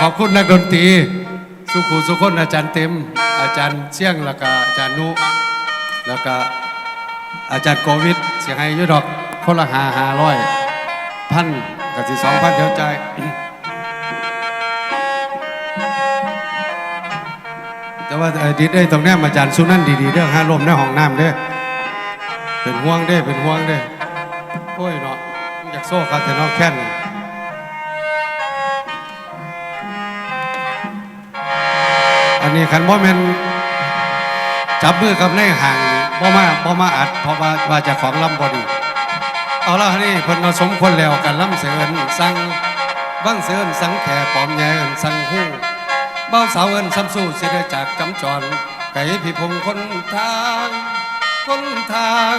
ขอบคุณนักดนตรี สุขุสุคนอาจารย์เต็ม อาจารย์เสี่ยงแล้วก็อาจารย์นุแล้วก็อาจารย์โควิดเสียงให้ยุดอกคนละหาหาร้อยพันกับสิสองพันเดียวใจแต่ว่าอดิดได้ตรงนี้อาจารย์สุนันดีๆเด้อห้าลมในห้องน้ำเด้อเป็นห่วงเด้อเป็นห่วงเด้อโอ้ยเนาะอยากโซ่กันแต่นอกแค่น นี้คันบ่แม่นจับมือกับในห่างบ่มาบ่มาอัดเพราะว่าว่าจะของลำบ่ดีเอาละนี่เพิ่นมาสมควรแล้วกันลำเสือนสั่งบังเสือนสังแขปอมแยเอิ้นสั่งหู้เบ้าสาวเอินซ้ำสู้สิได้จากกำจรไก่พี่พงคนทางคนทาง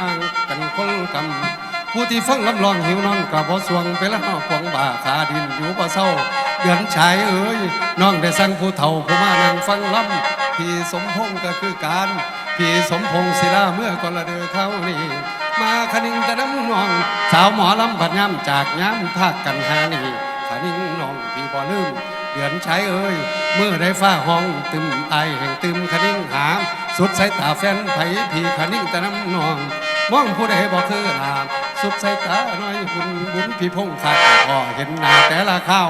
อ่างกันคนกำผู้ที่ฟังลำลองหิวนอนกับบ่สวงไปแล้วขวงบ่าขาดินอยู่บ่เศร้า เดือนชายเอ้ยน้องได้สั่งผู้เฒ่าผู้มานั่งฟังลำพี่สมพงษ์ก็คือการพี่สมพงษ์ศิลาเมื่อก่อนละเดือเขานี่มาคณิงแต่น้ำนอง สาวหมอลำผัดย้ำจากย้ำภาคกันหานี่คณิงน้องพี่บ่ลืมเดือนชายเอ้ยเมื่อได้ฟ้าห้องตึมไอแห่งตึมคณิงหามสุดสายตาแฟนไผพี่คณิงแต่น้ำนองมองผู้ใดบอกคือหาม สุดสายตาน้อยบุญบุญพี่พงขาดพ่อเห็นหน้าแต่ละข้าว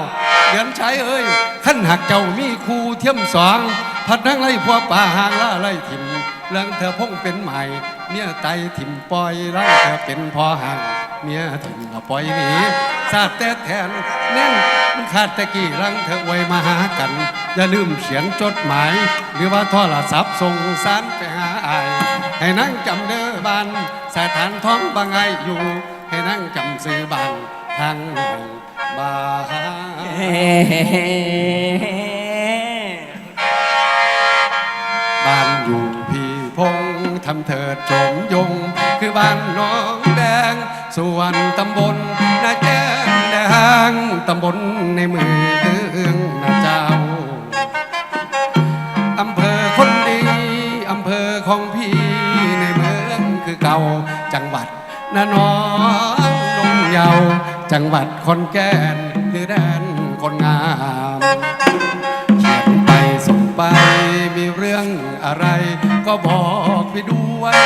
เดือนชายเอ้ยขั้นหักเจ้ามีครูเทียมสองพัดนั่งไล่พวป่าหางล่าไล่ถิ่มเรื่องเธอพงเป็นใหม่เมียไตถิ่มปล่อยร่างเธอเป็นพอห่างเมียถิ่มละปล่อยหนีซาดแต่แทนแน่นมันขาดตะกี้รังเธอไว้มาหากัน อย่าลืมเขียนจดหมาย หรือว่าโทรศัพท์ส่งสารไปหาอาย ให้นั่งจำเด้อ บ้านสถานท้องบางไออยู่ให้นั่งจำซื้อบ้านทางบ้านบ้านอยู่พี่พงทำเถิดโฉมยง คือบ้านน้องแดงส่วนตำบลนาแจ้งแดงตำบลในเมือง จังหวัดนาน้องดงเยาวจังหวัดคนแก่นหรือแดนคนงามเขียนไปส่งไปมีเรื่องอะไร ก็บอกไปด้วย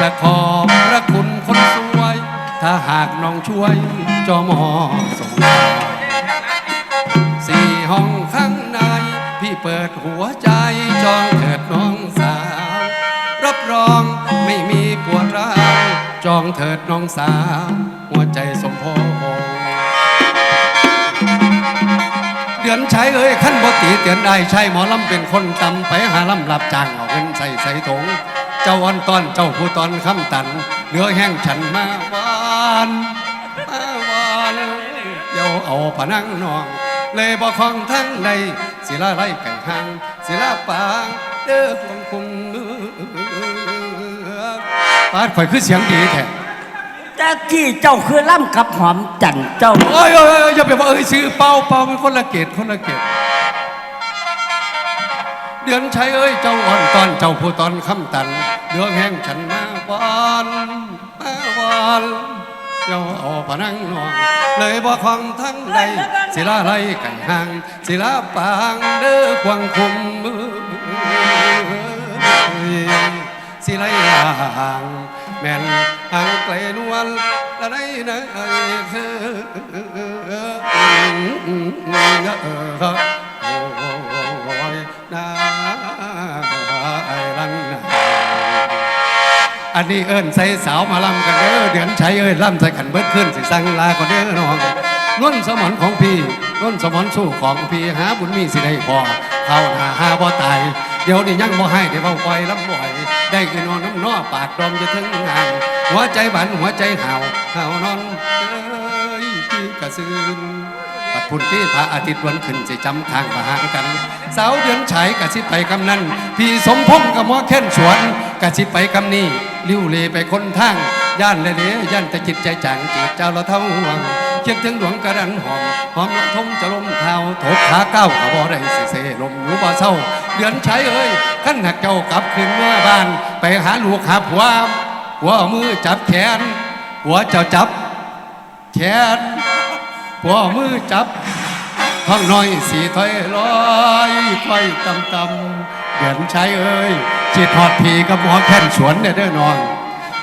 จะขอบพระคุณคนสวย ถ้าหากน้องช่วยจอมอส่งข่าวสี่ห้องข้างใน พี่เปิดหัวใจจองเถิดน้องสาว รับรอง ปวดร้าวจองเถิดน้องสาว หัวใจสมพงเดือนใช้เอ้ยขั้นบ่ตีเตือนได้ใช่หมอลำเป็นคนตำไปหาลำหลับจ้างเอาเงินใส่ใส่ถุงเจ้าวันตอนเจ้าผู้ตอนคำตันเหลือแห้งฉันมาวานมาวานเดี๋ยวเอาผนังนอง เลยบ่คล้องทั้งใดศิลาไล่ไก่หางศิลาปางเด้อคงคง ปาดข่อยคือเสียงดีแท้แต่ที่เจ้าคือล่ำกับหอมจันทร์เจ้า โอ้ยโอ้ยโอ้ยอย่าไปบอกเอ้ยซื้อเป่าเป่าเป็นคนละเกตคนละเกตเดือนชัยเอ้ยเจ้าอ่อนตอนเจ้าผู้ตอนคำตันเดืองแห้งฉันมาวานมาวานเจ้าเอาผนังนองเลยบ่ควงทั้งใดศิลาไล่ไก่ห่างศิลาปางเด้อควงคุมมือศิลาย่าง แม่นห่างไกลนวลละได้นะไอ้คือโอ้ยนาไอ้ลันนาอันนี้เอิ้นใส่สาวมาล่ำกันเด้อเดือนชัยเอ้ยล่ำใส่ขันเบิดขึ้นสิสั่งลาก็เด้อน้องนุ่นสมอนของพี่นุ่นสมอนสู้ของพี่หาบุญมีสิได้พอเข้าหน้าหาบ่ตายเดี๋ยวนี้ยังบ่ให้ได้เว้าปล่อยลำบ่อย ได้คือนอนน้ำนอปากดอมจะถึงงานหัวใจบันหัวใจเห่าเห่านอนเอ้ยพี่กระซืนปัดพุ่นที่พระอาทิตย์วันขึ้นสิจำทางมาหางกัน สาวเดือนฉายกะสิไปกำนั้น พี่สมพงษ์กับหมอแค้นสวนกะสิไปกำนี้ลิ้วเลไปคนทางย่านเลยเดย่านแต่จิตใจจางจีบเจ้าเราเท่าหวังเคียงถึงหลวงกระดันหอมหอมละทมจะลมเท้าถกขาก้าวขบอได้สิเสลมอยู่บ่เศร้า เดือนฉายเอ้ยขั้นหักเจ้ากลับขึ้นเมื่อบ้าน ไปหาลูกหาผัวผัวเอามือจับแขนผัวเจ้าจับ แขนผัวเอามือจับท้องน้อยสีถอยลอยค่อยตำตำเดือนชัยเอ้ยจิตหอดผีกับหมอแค่นสวนเนี่ยเด้อนอน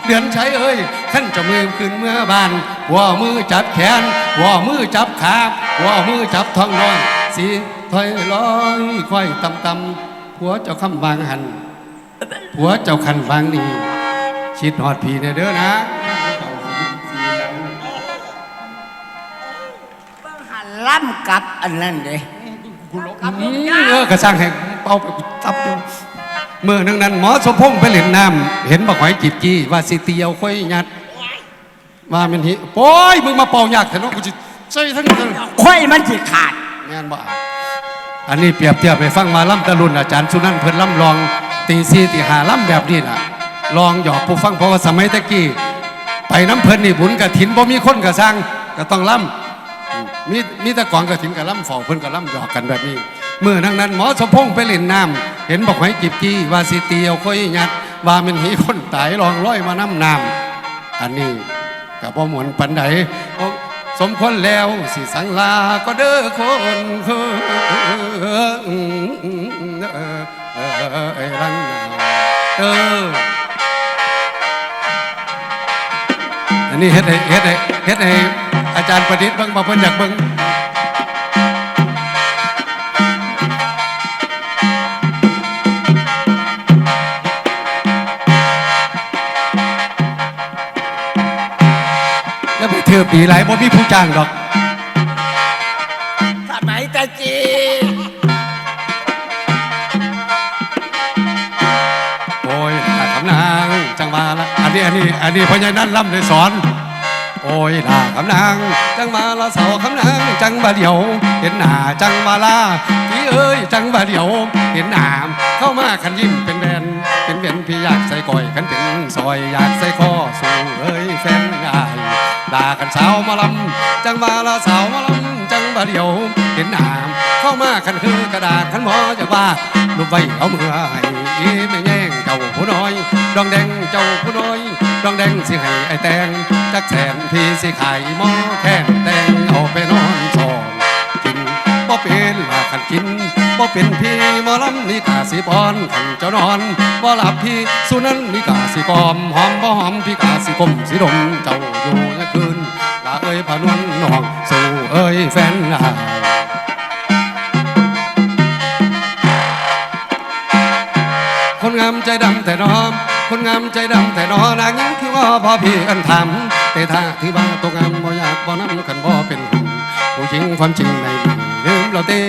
เดือนชัยเอ้ยขั้นจะมือขึ้นเมื่อบานหัวมือจับแขนหัวมือจับขาหัวมือจับท้องน้อย สีถอยลอยค่อยตำตำๆผัวเจ้าคำวางหันผัวเจ้าคันวางนี่ชิดหอดผีเนี่ยเด้อนะหันล่ำกับอันนั้นเลยอืมเออกระสร้างแห่งเป่าไปตับอยู่เมื่อนึงนั้นหมอสมพงษ์ไปเล่นน้ำเห็นบักหอยจีบจี้ว่าสิเตียวค่อยยัดว่ามันหิโป้ยมึงมาเป่ายากแต่น้องกูจะใส่ทั้งทั้งค่อยมันสิขาด แม่นบ่อะอันนี้เปรียบเทียบไปฟังมาล่ำตะลุนอาจารย์สุนันท์เพิ่นล่ำลองตีซีตีหาล่ำแบบนี้น่ะ ลองหยอกผู้ฟังเพราะว่าสมัยตะกี้ไปน้ำเพิ่นนี่บุญกระถินบ่มีคนกระสังก็ต้องล่ำมีมีตะกองกระถินกับล่ำฝ้าเพิ่นกับล่ำหยอกกันแบบนี้เมื่อนั้นนั้นหมอสมพงษ์ไปเล่นน้ำเห็นบอกให้จิบจี้ว่าสิเตียวค่อยยัดว่ามันหีคนตายลองร้อยมาน้ำน้ำอันนี้กับพ่อหมวนปันใด มควรแล้วสิสังลาก็เด้อคนเฮ้ออรังเอออันนี้เฮ็ดให้เฮ็ดให้เฮ็ดให้อาจารย์ประดิษฐ์เบิ่งบ่เพิ่นอยากเบิ่ง แล้วไปเถือปีหลบ่มีผู้จ้างดอก สมัยตะกี้โอ้ยลาคำนางจังมาละ อันนี้อันนี้อันนี้พ่อใหญ่นั่นล่ำเลยสอน โอ้ยลาคำนาง จังมาละเสาคำนางจังบาเดียว เห็นหน้าจังมาลาพี่เอ้ยจังบาเดียว เห็นหน้าเข้ามาขันยิ้มเป็นแบนเป็นเบนพี่อยากใส่ก้อยขันเป็นซอยอยากใส่คอสู่เอ้ยแฟนง่าย ลากันสาวมาลำจังมาละสาวมาลำจังบาเดียวเห็นหน้าเข้ามาขันคือกระดาษขันหมอจะว่าลูกไว้เอามือให้อีไม่แย่งเจ้าผู้น้อย ดองแดงเจ้าผู้น้อย ดองแดงสิให้ไอ้แตงจักแสนพี่สิขายหม้อแค่นแตงเอาไปนอนสอนกิน บ่เป็นว่าขันกินบ่เป็นพี่มอลำนี่กาสิปอนขันเจ้านอนบ่หลับพี่สุนันนี่กาสิกอมหอมบ่หอมพี่กาสิกลมสิดมเจ้าอยู่ยังคืนลาเอ้ยพานวนน้องสู่เอ้ยแฟนอายคนงามใจดำแต่น้อมคนงามใจดำแต่น้อนางยังคือว่าพอพี่กันทำแต่ถ้าที่ว่าตกงามบ่อยากบ่น้ำกันบ่เป็นหุ่นผู้หญิงความจริงใน เราเต้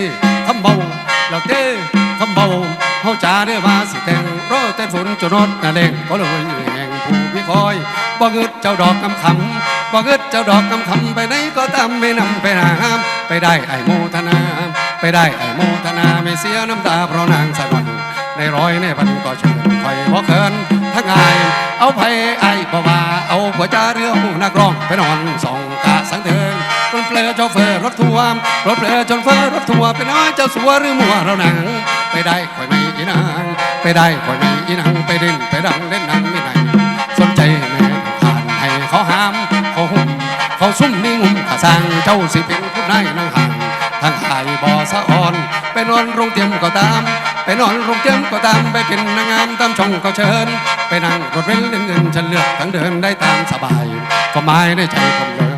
คำเบาเราเต้คำเบาเฮาจ่าได้ว่าสิแต่งรอแต่ฝนจนรถน่ะแดงก็เลยแห่งผู้พี่คอยบ่เงิดเจ้าดอกคำคำบ่เงิดเจ้าดอกคำคำไปไหนก็ตามไม่นำไปหาไปได้ไอ้โมทนา ไปได้ไอ้โมทนาไม่เสียน้ำตาเพราะนางสะวันในร้อยในพันก็เชิญคอยบ่เคินทั้งอาย เอาไผไอ้บ่ว่าเอาหัวจ้าเรือหูนักร้องไปนอนสองกา โชเฟอร์รถทัวร์รถเปลือจนเฟอร์รถทัวร์ไปน้อยเจ้าสัวหรือมัวเราหนังไปได้คอยไม่อีนางไปได้คอยไม่อีนางไปเด่นไปดังเล่นหนังไม่ไหนสนใจแม่ผ่านให้เขาห้ามเขาหุ่มเขาซุ่มนิ่งุ่มขาสร้างเจ้าสิเป็นผู้นายนางห่างทางหายบ่อสะอ่อน ไปนอนโรงเตียมก็ตาม ไปนอนโรงเตียมก็ตามไปเป็นนางงามตามช่องก็เชิญ ไปนั่งรถเว้นเล่นเงินฉันเลือกทั้งเดินได้ตามสบายก็หมายในใจผมเลย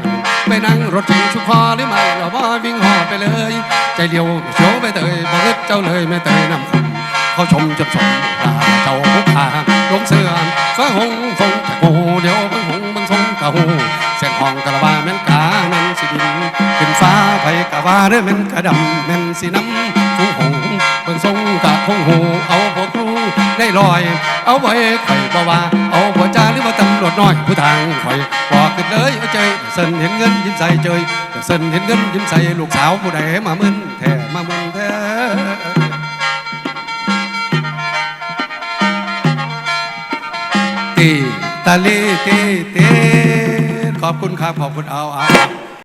ไปนั่งรถเก๋งชุกคอหรือไม่เราบ่าวิ่งหอไปเลย ใจเดียวโฉไปเตยบอิดเจ้าเลยไม่เตยน้ำคุณเขาชมจนชมตาเจ้าผู้พาลงเสื่อฟ้าหงฟงตะกูเดี๋ยวบังหงบังทรงกะหูเส้นห้องกะละว่าแม่นกาแม่นสิบินขึ้นฟ้าไปกะว่าเด้อแม่นกะดำแม่นสีน้ำผู้หงเบิ่งทรงกะคงหูเอาพ ได้ลอย เอาไว้ข่อยบ่ว่า เอาบ่จ้าหรือว่าตำรวจน้อยผู้ทางข่อยบอกขึ้นเลยเอาเจยเส้นเห็นเงินยิ้มใส่เจยเส้นเห็นเงินยิ้มใส่ลูกสาวผู้ใดมามึนแท้มามึนแท้ตีตาลีตีเตขอบคุณครับขอบคุณเอาเอา